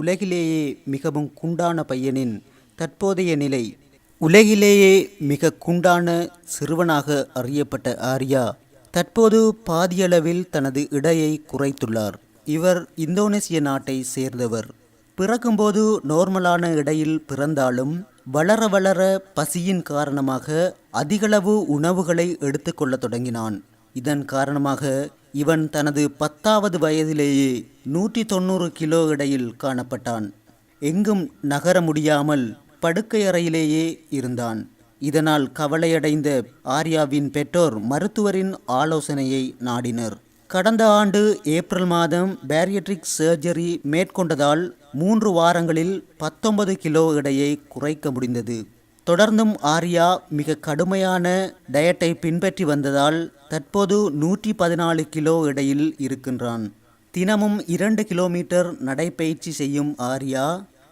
உலகிலேயே மிகவும் குண்டான பையனின் தற்போதைய நிலை உலகிலேயே மிக குண்டான சிறுவனாக அறியப்பட்ட ஆர்யா தற்போது பாதியளவில் தனது இடையை குறைத்துள்ளார். இவர் இந்தோனேசிய நாட்டை சேர்ந்தவர். பிறக்கும்போது நோர்மலான இடையில் பிறந்தாலும் வளர வளர பசியின் காரணமாக அதிகளவு உணவுகளை எடுத்துக்கொள்ளத் தொடங்கினான். இதன் காரணமாக இவன் தனது பத்தாவது வயதிலேயே நூற்றி தொண்ணூறு கிலோ எடையில் காணப்பட்டான். எங்கும் நகர முடியாமல் படுக்கையறையிலேயே இருந்தான். இதனால் கவலையடைந்த ஆர்யாவின் பெற்றோர் மருத்துவரின் ஆலோசனையை நாடினர். கடந்த ஆண்டு ஏப்ரல் மாதம் பேரியட்ரிக் சர்ஜரி மேற்கொண்டதால் மூன்று வாரங்களில் பத்தொன்பது கிலோ எடையை குறைக்க முடிந்தது. தொடர்ந்தும் ஆர்யா மிக கடுமையான டயட்டை பின்பற்றி வந்ததால் தற்போது நூற்றி பதினாலு கிலோ எடையில் இருக்கின்றான். தினமும் இரண்டு கிலோமீட்டர் நடைப்பயிற்சி செய்யும் ஆர்யா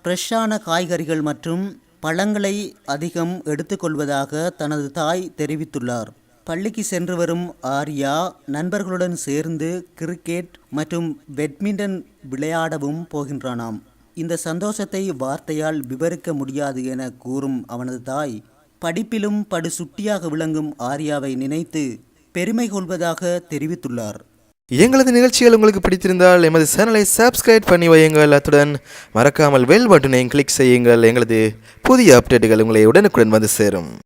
ஃப்ரெஷ்ஷான காய்கறிகள் மற்றும் பழங்களை அதிகம் எடுத்துக்கொள்வதாக தனது தாய் தெரிவித்துள்ளார். பள்ளிக்கு சென்று வரும் ஆர்யா நண்பர்களுடன் சேர்ந்து கிரிக்கெட் மற்றும் பேட்மிண்டன் விளையாடவும் போகின்றானாம். இந்த சந்தோஷத்தை வார்த்தையால் விவரிக்க முடியாது என கூறும் அவனது தாய் படிப்பிலும் படு சுட்டியாக விளங்கும் ஆர்யாவை நினைத்து பெருமை கொள்வதாக தெரிவித்துள்ளார். எங்களது நிகழ்ச்சிகள் உங்களுக்கு பிடித்திருந்தால் எமது சேனலை சப்ஸ்கிரைப் பண்ணி வையுங்கள். அத்துடன் மறக்காமல் வெல் பட்டனையும் கிளிக் செய்யுங்கள். எங்களது புதிய அப்டேட்டுகள் உங்களை உடனுக்குடன் வந்து சேரும்.